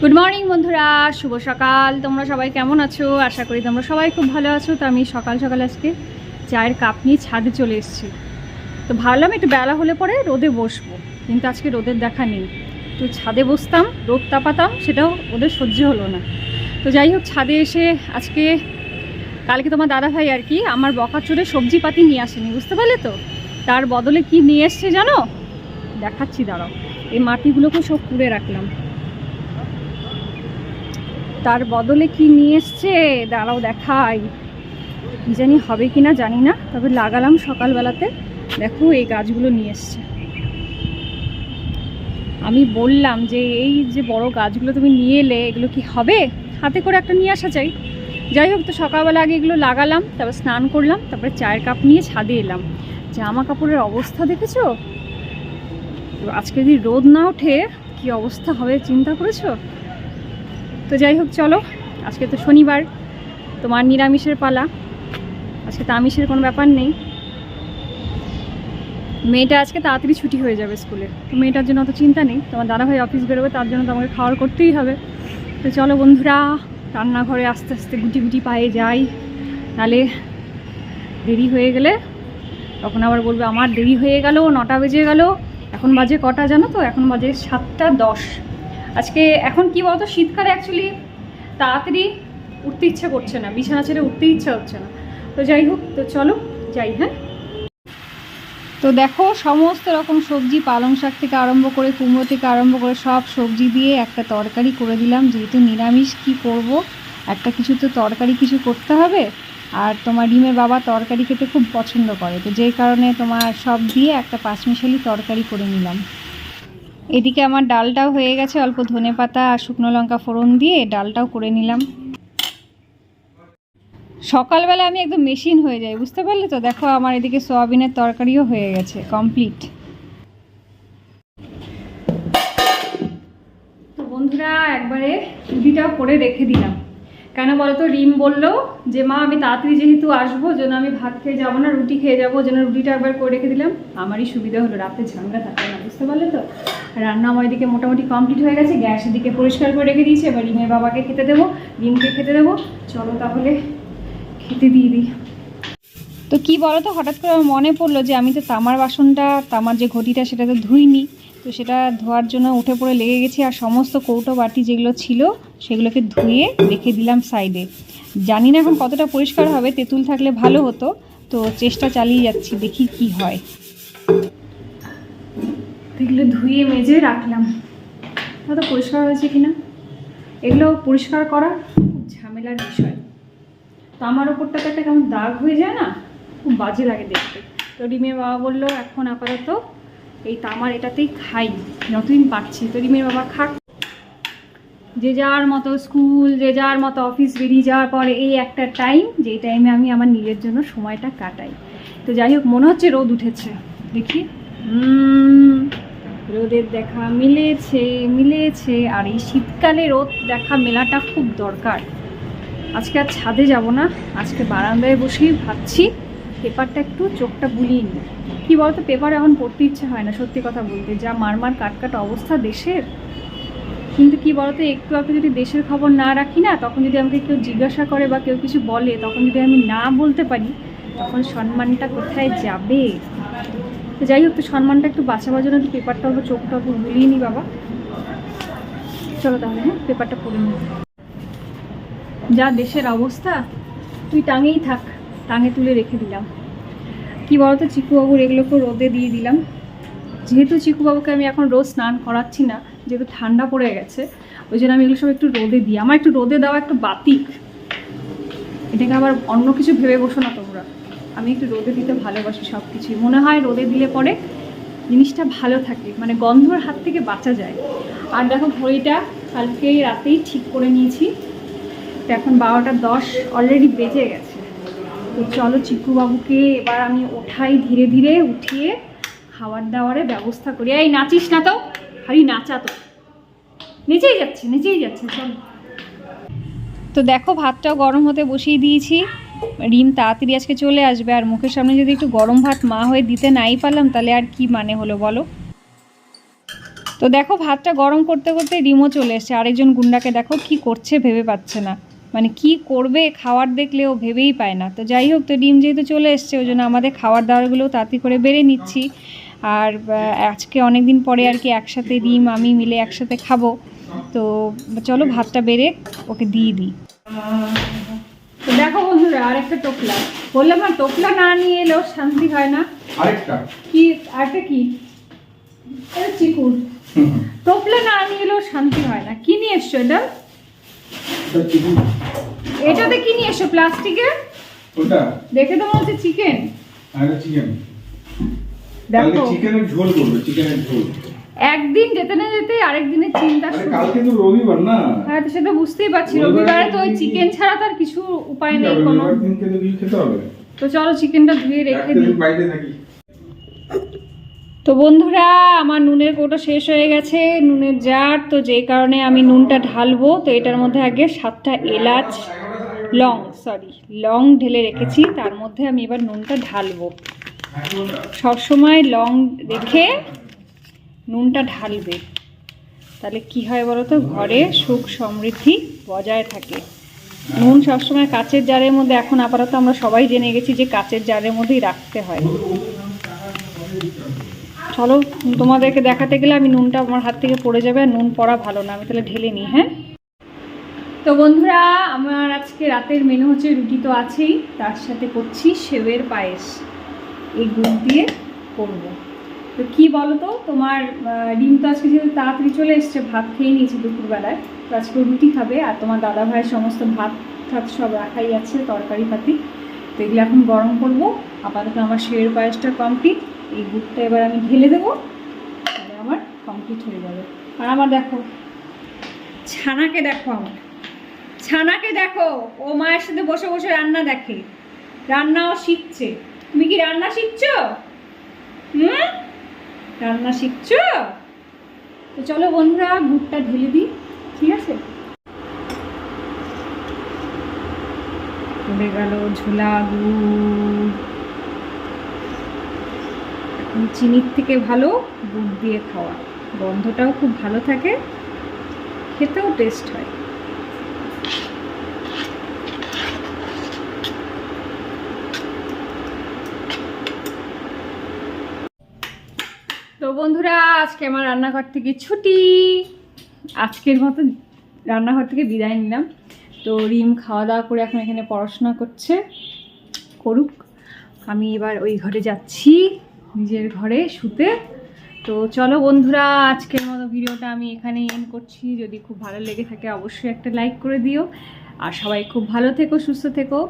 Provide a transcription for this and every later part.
Good morning বন্ধুরা। শুভ সকাল। তোমরা সবাই কেমন আছো? আশা করি তোমরা সবাই খুব ভালো আছো। তো আমি সকাল সকাল আজকে চায়ের কাপ নিয়ে ছাদে চলে এসেছি। তো ভাবলাম একটু বেলা হলে পরে রোদে বসবো। কিন্তু আজকে রোদের দেখা নেই। তো ছাদে বসতাম, রোদ তাপাতাম, সেটাও ওদের সহ্য হলো না। তো যাই হোক, ছাদে এসে আজকে কালকে তোমার দাদা ভাই আর কি আমার বকা চড়ে সবজি পাতি নিয়ে আসেনি, বুঝতে পারলে তো? তার বদলে কি নিয়ে এসছে জানো? দেখাচ্ছি, দাঁড়াও। এই মাটিগুলোকে সব কুড়ে রাখলাম। তার বদলে কি নিয়ে এসছে? দাঁড়াও দেখাই। জানি হবে কি না জানি না, তবে লাগালাম সকালবেলাতে। দেখো এই গাছগুলো নিয়ে এসছে। আমি বললাম যে এই যে বড় গাছগুলো তুমি নিয়ে এলে, এগুলো কি হবে? হাতে করে একটা নিয়ে আসা চাই। যাই হোক, তো সকালবেলা আগে এগুলো লাগালাম, তারপর স্নান করলাম, তারপরে চায়ের কাপ নিয়ে ছাদে এলাম। জামা কাপড়ের অবস্থা দেখেছ? আজকে যদি রোদ না ওঠে, কি অবস্থা হবে চিন্তা করেছ? তো যাই হোক, চলো। আজকে তো শনিবার তোমার নিরামিষের পালা। আজকে তো আমিষের কোনো ব্যাপার নেই। মেয়েটা আজকে তাড়াতাড়ি ছুটি হয়ে যাবে স্কুলে। তো মেয়েটার জন্য অত চিন্তা নেই। তোমার দাদাভাই অফিস বেরোবে, তার জন্য তোমাকে খাওয়ার করতেই হবে। তো চলো বন্ধুরা, রান্নাঘরে আস্তে আস্তে গুটি গুটি পায়ে যাই। তাহলে দেরি হয়ে গেলে, তখন আবার বলবে, আমার দেরি হয়ে গেল, নটা বেজে গেল। এখন বাজে কটা জানো তো? এখন বাজে সাতটা দশ। আজকে এখন কি বলতো? শীতকালে অ্যাকচুয়ালি তাড়াতাড়ি উঠতে ইচ্ছে করছে না, বিছানা ছেড়ে উঠতে ইচ্ছা হচ্ছে না। তো যাই হোক, তো চলো যাই হ্যাঁ? তো দেখো, সমস্ত রকম সবজি, পালং শাক থেকে আরম্ভ করে কুমড়ো থেকে আরম্ভ করে সব সবজি দিয়ে একটা তরকারি করে দিলাম। যেহেতু নিরামিষ, কি করব? একটা কিছু তো তরকারি কিছু করতে হবে। আর তোমার ডিমের বাবা তরকারি খেতে খুব পছন্দ করে। তো যেই কারণে তোমার সব দিয়ে একটা পাঁচমিশালি তরকারি করে নিলাম। এদিকে আমার ডালটাও হয়ে গেছে, অল্প ধনে পাতা আর শুকনো লঙ্কা ফোড়ন দিয়ে ডালটাও করে নিলাম। সকালবেলা আমি একদম মেশিন হয়ে যাই, বুঝতে পারলে তো? দেখো আমার এদিকে সোয়াবিনের তরকারিও হয়ে গেছে কমপ্লিট তো বন্ধুরা, একবারে রুটিটাও করে রেখে দিলাম। কেন বলতো? রিম বলল যে, মা, আমি তাড়াতাড়ি যেহেতু আসব, যেন আমি ভাত খেয়ে যাব না, রুটি খেয়ে যাব, যেন রুটিটা একবার করে রেখে দিলাম। আমারই সুবিধা হলো, রাতে ঝামেলা থাকবে না, বুঝতে পারলে তো? রান্না আমার এদিকে মোটামুটি কমপ্লিট হয়ে গেছে গ্যাস এদিকে পরিষ্কার করে রেখে দিয়েছি, এবার রিমের বাবাকে খেতে দেবো, রিমকে খেতে দেবো। চলো তাহলে খেতে দিয়ে দিই। তো কি বলো তো হঠাৎ করে আমার মনে পড়ল যে, আমি তো তামার বাসনটা, তামার যে ঘটিটা, সেটা তো ধুইনি। তো সেটা ধোয়ার জন্য উঠে পড়ে লেগে গেছি আর সমস্ত কৌটো বাটি যেগুলো ছিল সেগুলোকে ধুয়ে রেখে দিলাম সাইডে। জানি না এখন কতটা পরিষ্কার হবে, তেঁতুল থাকলে ভালো হতো। তো চেষ্টা চালিয়ে যাচ্ছি, দেখি কি হয়। এগুলো ধুয়ে মেজে রাখলাম। কত পরিষ্কার হয়েছে কিনা? এগুলো পরিষ্কার করা খুব ঝামেলার বিষয়। তো আমার ওপরটাতে একটা কেমন দাগ হয়ে যায় না? খুব বাজে লাগে দেখতে। তো রিমের বাবা বলল, এখন আপাতত এই তামার এটাতেই খাই। যতদিন পাচ্ছি তো রিমের বাবা খাক। যে যার মতো স্কুল, যে যার মতো অফিস, বেরিয়ে যাওয়ার পরে এই একটা টাইম যেই টাইমে আমি আমার নিজের জন্য সময়টা কাটাই। তো যাই হোক, মনে হচ্ছে রোদ উঠেছে। দেখি। রোদের দেখা মিলেছে মিলেছে। আর এই শীতকালে রোদ দেখা মেলাটা খুব দরকার। আজকে আর ছাদে যাব না। আজকে বারান্দায় বসেই ভাবছি। পেপারটা একটু চোখটা বুলিয়ে নিই। কী বলতো, পেপার এখন পড়তে ইচ্ছে হয় না, সত্যি কথা বলতে। যা মারমার কাটকাট অবস্থা দেশের। কিন্তু কি বলতো, একটু একটু যদি দেশের খবর না রাখি না, তখন যদি আমাকে কেউ জিজ্ঞাসা করে বা কেউ কিছু বলে, তখন যদি আমি না বলতে পারি, তখন সম্মানটা কোথায় যাবে? তো যাই হোক, তো সম্মানটা একটু বাঁচাবার জন্য একটু পেপারটা অল্প চোখটা অল্প বুলিয়ে নিই বাবা। চলো তাহলে হ্যাঁ পেপারটা পড়ে নিই যা দেশের অবস্থা, তুই টাঙেই থাক। টাঙে তুলে রেখে দিলাম। কি বলতো চিকুবাবুর এগুলোকে রোদে দিয়ে দিলাম। যেহেতু চিকুবাবুকে আমি এখন রোজ স্নান করাচ্ছি না, যেহেতু ঠান্ডা পড়ে গেছে, ওই জন্য আমি এগুলো সব একটু রোদে দিই। আমার একটু রোদে দেওয়া একটু বাতিক। এটাকে আবার অন্য কিছু ভেবে বসো না তোমরা। আমি একটু রোদে দিতে ভালোবাসি সব কিছুই মনে হয় রোদে দিলে পরে জিনিসটা ভালো থাকে মানে গন্ধর হাত থেকে বাঁচা যায়। আর দেখো, ঘড়িটা কালকে রাতেই ঠিক করে নিয়েছি। তো এখন বারোটা দশ অলরেডি বেজে গেছে। তো চলো চিকু বাবুকে এবার আমি ওঠাই ধীরে ধীরে, উঠিয়ে খাবার দাবারের ব্যবস্থা করি। এই, নাচিস না তো? খালি নাচা তো। নেচেই যাচ্ছে নেচেই যাচ্ছে, চল। তো দেখো, ভাতটাও গরম হতে বসিয়ে দিয়েছি। রিম তাড়াতাড়ি আজকে চলে আসবে, আর মুখের সামনে যদি একটু গরম ভাত মা হয়ে দিতে নাই পারলাম, তাহলে আর কি মানে হলো বলো? তো দেখো, ভাতটা গরম করতে করতে রিমও চলে এসছে। আরেকজন গুন্ডাকে দেখো, কি করছে ভেবে পাচ্ছে না। মানে কি করবে খাওয়ার দেখলেও ভেবেই পায় না। তো যাই হোক তো ডিম যেহেতু চলে এসছে ওই জন্য আমাদের খাওয়ার দাওয়ারগুলো তাড়াতাড়ি করে বেড়ে নিচ্ছি। আর আজকে অনেক দিন পরে আর কি একসাথে ডিম আমি মিলে একসাথে খাব। তো চলো ভাতটা বেড়ে ওকে দিয়ে দিই। তো দেখো বন্ধুরা আরেকটা টোপলা। বললাম না টোপলা না নিয়ে এলেও শান্তি হয় না। আরেকটা? কি আরেকটা কি? এটা চিকুর। টোপলা না নিয়ে এলেও শান্তি হয় না। কি নিয়ে এসছো এটা? এটাতে কি নিয়ে এসছো প্লাস্টিকের? ওটা? দেখে তো মনে হচ্ছে চিকেন আর চিকেন দেখো। চিকেনের ঝোল করবে চিকেনের ঝোল। একদিন যেতে না যেতে আরেক দিনের চিন্তা শুরু। কালকে তো রবিবার না? হ্যাঁ তো সেটা বুঝতেই পারছি। রবিবারে তো ওই চিকেন ছাড়া তো আর কিছু উপায় নেই কোনো। দিনকে তো কিছু খেতে হবে। তো চলো চিকেনটা ধুয়ে রেখে দিই। বাইরে থাকি। তো বন্ধুরা, আমার নুনের কৌটো শেষ হয়ে গেছে, নুনের জার। তো যেই কারণে আমি নুনটা ঢালবো, তো এটার মধ্যে আগে সাতটা এলাচ লং সরি লং ঢেলে রেখেছি। তার মধ্যে আমি এবার নুনটা ঢালবো। সবসময় লং রেখে নুনটা ঢালবে। তাহলে কি হয় বলো তো ঘরে সুখ সমৃদ্ধি বজায় থাকে। নুন সবসময় কাচের জারের মধ্যে, এখন আপাতত আমরা সবাই জেনে গেছি যে কাচের জারের মধ্যেই রাখতে হয়। চলো, তোমাদেরকে দেখাতে গেলে আমি নুনটা আমার হাত থেকে পড়ে যাবে আর নুন পড়া ভালো না, আমি তাহলে ঢেলে নিই হ্যাঁ? তো বন্ধুরা, আমার আজকে রাতের মেনু হচ্ছে রুটি তো আছেই, তার সাথে করছি সেবের পায়েস। এই গুড় দিয়ে করব। তো কি বলো তো তোমার ডিম তো আজকে যেহেতু তাড়াতাড়ি চলে এসছে, ভাত খেয়ে নিয়েছি দুপুরবেলায়, তো আজকে রুটি খাবে আর তোমার দাদা ভাইয়ের সমস্ত ভাত টাত সব রাখাই আছে, তরকারি পাতি তো এগুলো এখন গরম করব। আপাতত আমার সেবের পায়েসটা কমপ্লিট এই গুড়টা এবার আমি ঢেলে দেবো, তাহলে আমার কমপ্লিট হয়ে যাবে। আর আমার দেখো, ছানাকে দেখো আমার। ছানাকে দেখো, ও মায়ের সাথে বসে বসে রান্না দেখে, রান্নাও শিখছে। তুমি কি রান্না শিখছো? হুম? রান্না শিখছো? তো চলো বন্ধুরা গুড়টা ঢেলে দিই, ঠিক আছে? পড়ে গেল ঝোলা গুড়। চিনির থেকে ভালো, গুড় দিয়ে খাওয়া। গন্ধটাও খুব ভালো থাকে, খেতেও টেস্ট হয়। তো বন্ধুরা, আজকে আমার রান্নাঘর থেকে ছুটি। আজকের মতো রান্নাঘর থেকে বিদায় নিলাম। তো রিম খাওয়া দাওয়া করে এখন এখানে পড়াশোনা করছে, করুক। আমি এবার ওই ঘরে যাচ্ছি। নিজের ঘরে শুতে। তো চলো বন্ধুরা, আজকের মতো ভিডিওটা আমি এখানে এন্ড করছি। যদি খুব ভালো লেগে থাকে অবশ্যই একটা লাইক করে দিও। আর সবাই খুব ভালো থেকো, সুস্থ থেকো।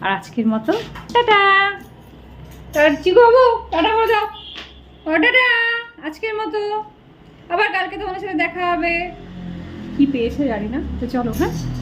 আর আজকের মতো, টাটা! তার চিকু বাবু, টাটা করে দাও। টাটা! আজকের মতো। আবার কালকে তোমাদের সাথে দেখা হবে। কি পেয়েছে জানি না। তো চলো হ্যাঁ?